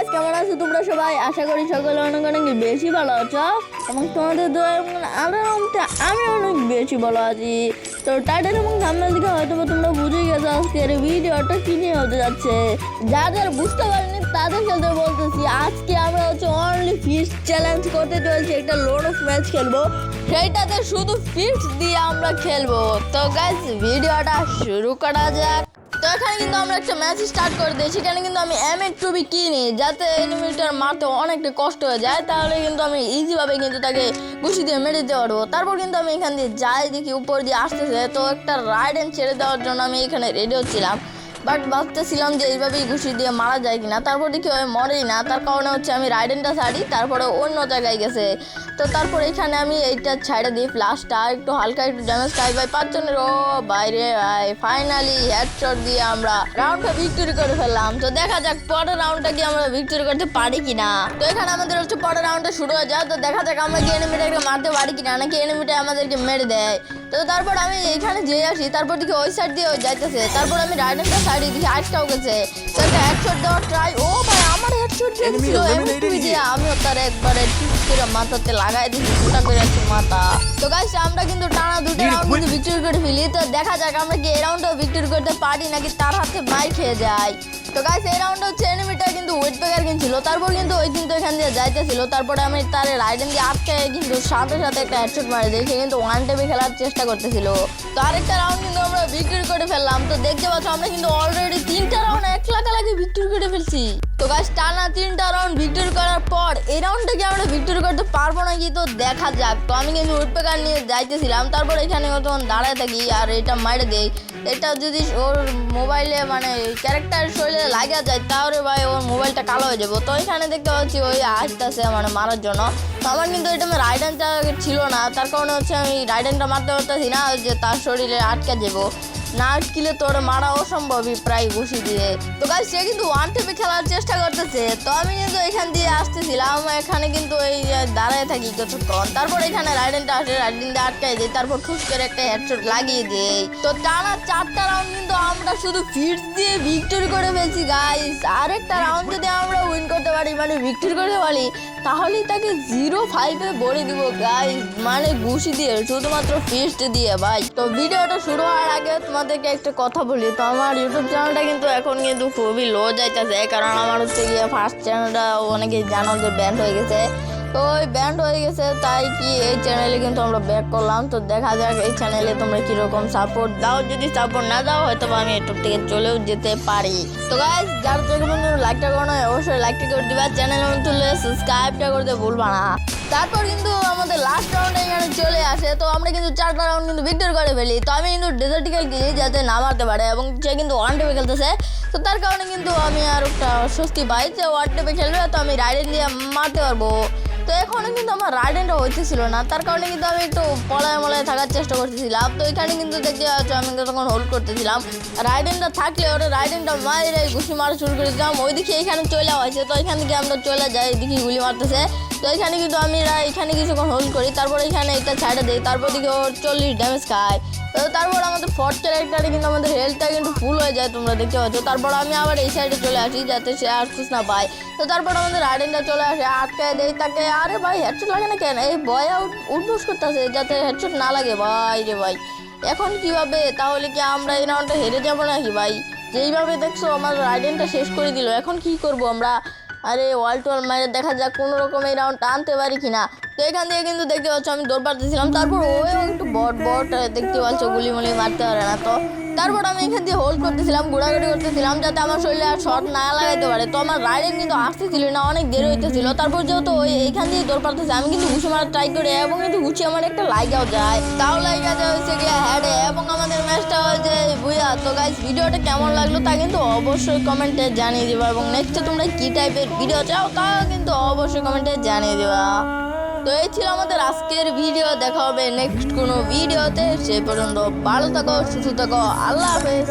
Guys কেমন আছো তোমরা সবাই? আশা করি সকলে অনেক অনেক বেশি ভালো আছো। এবং তোমাদের আল্লাহর আমি অনেক বেশি ভালো আছি। তো টাইটেল এবং থাম্বনেল দিকে হয়তো তোমরা বুঝে গেছো আজকের ভিডিওটা কি নিয়ে হতে যাচ্ছে। যাদের বুঝতে পারেনি, তাদের সাথে বলতেছি, আজকে আমরা হচ্ছে অনলি ফিশ চ্যালেঞ্জ করতে চলছি, একটা লোড অফ ম্যাচ খেলব। সেইটাতে শুধু ফিশ দিয়ে আমরা খেলব। তো গাইস ভিডিওটা শুরু করা যাক। তো এখানে কিন্তু আমরা একটা ম্যাচ স্টার্ট করে দিই। সেখানে কিন্তু আমি এম এর টুবি কিনি, যাতে এনিমিটার মারতে অনেকটা কষ্ট হয়ে যায়। তাহলে কিন্তু আমি ইজিভাবে কিন্তু তাকে ঘুষি দিয়ে মেরে দিতে পারব। তারপর কিন্তু আমি এখান দিয়ে যাই, দেখি উপর দিয়ে আসতেছে। তো একটা রাইড এন্ড ছেড়ে দেওয়ার জন্য আমি এখানে রেডি হচ্ছিলাম বাট ভাবতেছিলাম যে এইভাবেই ঘুষি দিয়ে মারা যায় কিনা। তারপর দেখি ওই মরেই না। তার কারণে হচ্ছে আমি রাইডেনটা ছাড়ি, তারপরে অন্য জায়গায় গেছে। তো তারপর এখানে আমি এইটা ছাড়ে দিই ফ্লাশটা একটু হালকা একটু ড্যামেজ খাই। ভাই, পাঁচজনের, ও বাইরে ভাই ফাইনালি হেডশট দিয়ে আমরা রাউন্ডটা ভিক্টরি করে ফেললাম। তো দেখা যাক পরের রাউন্ডটা কি আমরা ভিক্টরি করতে পারি কিনা। তো এখানে আমাদের হচ্ছে পরের রাউন্ডটা শুরু হয়ে যায়। তো দেখা যাক আমরা কি এনিমিটাকে মারতে পারি কিনা, নাকি এনিমিটা আমাদেরকে মেরে দেয়। তো তারপর আমি এইখানে যেয়ে আসি তারপর দেখি ওই সাইড দিয়ে ওই যাইতেছে। তারপর আমি রাইডারটা সাইডে দেখি আটটাও গেছে। তো একটা হেডশট দেওয়ার ট্রাই ও ভাই আমার হেডশট দিয়েছিল এমন দিয়ে আমিও তার একবারে ঠিক করে মাথাতে লাগাই দিচ্ছি ফুটা করে আছে মাথা। তো গাইস আমরা কিন্তু টানা দুটো রাউন্ড কিন্তু ভিক্টরি করে ফেলি। তো দেখা যাক আমরা কি এই রাউন্ডও ভিক্টরি করতে পারি নাকি তার হাতে মাই খেয়ে যায়। তো গাইস এই রাউন্ডে হচ্ছে এনিমিটা কিন্তু ওয়েট পেকার কিনছিল। তারপর কিন্তু ওই কিন্তু এখান দিয়ে যাইতেছিল। তারপরে আমি তার রাইডেন দিয়ে আটকে কিন্তু সাথে সাথে একটা হেডশট মারে দিই সে কিন্তু ওয়ান টেপে খেলার চেষ্টা করতেছিল। তো আরেকটা রাউন্ড কিন্তু আমরা বিক্রি করে ফেললাম। তো দেখতে পাচ্ছ, আমরা কিন্তু অলরেডি তিনটা রাউন্ড এক লাখ লাগে ভিক্টরি করে ফেলছি। তো গাছ টানা তিনটা রাউন্ড ভিক্টরি করার পর এই রাউন্ডটা কি আমরা ভিক্টরি করতে পারব নাকি তো দেখা যাক। তো আমি কিন্তু উড পেকার নিয়ে যাইতেছিলাম, তারপর এখানে তখন দাঁড়ায় থাকি আর এটা মারে দেই। এটা যদি ওর মোবাইলে মানে ক্যারেক্টার শরীরে লাগা যায়, তাহলে ভাই ওর মোবাইলটা কালো হয়ে যাব। তো এখানে দেখতে পাচ্ছি ওই আসতেছে মানে মারার জন্য। তো আমার কিন্তু এটা রাইডেনটা ছিল না, তার কারণে হচ্ছে আমি রাইডেনটা মারতে পারতেছি না, যে তার শরীরে আটকে যাব। না আটকিলে তোর মারা অসম্ভবই প্রায় ঘুষি দিয়ে। তো গাছ সে কিন্তু ওয়ান টেপে খেলার চেষ্টা করতেছে। তো আমি কিন্তু এখান দিয়ে আসতেছিলাম, এখানে কিন্তু এই দাঁড়ায় থাকি কিছুক্ষণ। তারপর এখানে রাইডেনটা আসে রাইডেন দিয়ে আটকাই দিই তারপর ঠুস করে একটা হেডশট লাগিয়ে দেই তো টানা চারটা রাউন্ড কিন্তু আমরা শুধু ফিট দিয়ে ভিক্টরি করে ফেলছি গাইস আরেকটা রাউন্ড যদি আমরা পারি মানে বিক্রি করতে পারি তাহলেই তাকে জিরো ফাইভে বলে দিব গাই মানে ঘুষি দিয়ে, শুধুমাত্র ফিস্ট দিয়ে, ভাই। তো ভিডিওটা শুরু হওয়ার আগে তোমাদেরকে একটা কথা বলি, তো আমার ইউটিউব চ্যানেলটা কিন্তু এখন কিন্তু খুবই লো যাইতেছে, কারণ আমার হচ্ছে গিয়ে ফার্স্ট চ্যানেলটা অনেকেই জানো যে ব্যান্ড হয়ে গেছে। তো ওই ব্যান্ড হয়ে গেছে, তাই কি এই চ্যানেলে কিন্তু আমরা ব্যাক করলাম। তো দেখা যাক এই চ্যানেলে তোমরা কীরকম সাপোর্ট দাও। যদি সাপোর্ট না দাও, হয়তো আমি ইউটিউব থেকে চলেও যেতে পারি। তো গাইজ যার থেকে বন্ধু লাইকটা করো অবশ্যই লাইকটা করে দিবা। চ্যানেল তুলে সাবস্ক্রাইবটা করতে ভুলবা না। তারপর কিন্তু আমাদের লাস্ট রাউন্ডে এখানে চলে আসে। তো আমরা কিন্তু চারটা রাউন্ড কিন্তু ভিক্টর করে ফেলি। তো আমি কিন্তু ডেজার্টিক্যাল খেলি যাতে না মারতে পারে এবং সে কিন্তু ওয়ান টেপে খেলতেছে। তো তার কারণে কিন্তু আমি আর একটা স্বস্তি পাই যে ওয়ান টেপে খেলবে, তো আমি রাইডেন দিয়ে মারতে পারব। তো এখনও কিন্তু আমার রাইডেনটা হইতেছিল না। তার কারণে কিন্তু আমি একটু পলায় মলায় থাকার চেষ্টা করতেছিলাম। তো এখানে কিন্তু দেখতে পাচ্ছ আমি তখন হোল্ড করতেছিলাম। রাইডেনটা থাকলে ওরা রাইডেনটা মারে ঘুষি মারা শুরু করে দিলাম ওই দিকে এখানে চলে আসছে তো এখান থেকে আমরা চলে যাই এদিকে গুলি মারতেছে। তো এখানে কিন্তু আমি এখানে কিছুক্ষণ হোল্ড করি, তারপর এখানে এটা ছাড়ে দিই, তারপর দিকে ওর চল্লিশ ড্যামেজ খায়। তারপর আমাদের ফর্ট ক্যারেক্টারে কিন্তু আমাদের হেলথটা কিন্তু ফুল হয়ে যায়, তোমরা দেখতে পাচ্ছ। তারপর আমি আবার এই সাইডে চলে আসি যাতে সে খুশ না পায়। তো তারপর আমাদের রাইডেনটা চলে আসে আটকায় দেয় তাকে। আরে ভাই হেডশট লাগে না কেন? এই বয় উঠবোস করতেছে, যাতে হেডশট না লাগে। ভাই রে ভাই, এখন কীভাবে? তাহলে কি আমরা এই রাউন্ডটা হেরে যাব নাকি ভাই? যেইভাবে দেখছ, আমার রাইডেনটা শেষ করে দিল। এখন কি করব আমরা? আরে ওয়াল মারে দেখা যাক, কোনো রকম এই রাউন্ডটা আনতে পারি কিনা। তো এখান থেকে কিন্তু দেখতে পাচ্ছ আমি দৌড় পারতেছিলাম। তারপর ও একটু বট বট দেখতে পাচ্ছ গুলি মুলি মারতে পারে না তো। তারপর আমি এখান দিয়ে হোল্ড করতেছিলাম, ঘোরাঘুরি করতেছিলাম যাতে আমার শরীরে আর শর্ট না লাগাইতে পারে। তো আমার রাইডের কিন্তু আসতেছিল না, অনেক দেরি হইতেছিল। তারপর যেহেতু ওই এখান দিয়ে দৌড় পারতেছে, আমি কিন্তু ঘুষি মারা ট্রাই করি এবং কিন্তু ঘুষি আমার একটা লাইগাও যায়। তাও লাইগা যায় হচ্ছে গিয়ে হ্যাডে এবং বুঝা তো গাইজ ভিডিওটা কেমন লাগল তা কিন্তু অবশ্যই কমেন্টে জানিয়ে দেবা এবং নেক্সটে তোমরা কী টাইপের ভিডিও চাও তাও কিন্তু অবশ্যই কমেন্টে জানিয়ে দেবা। তো এই ছিল আমাদের আজকের ভিডিও দেখা হবে নেক্সট কোনো ভিডিওতে সে পর্যন্ত ভালো থাকো, সুস্থ থাকো, আল্লাহ হাফেজ।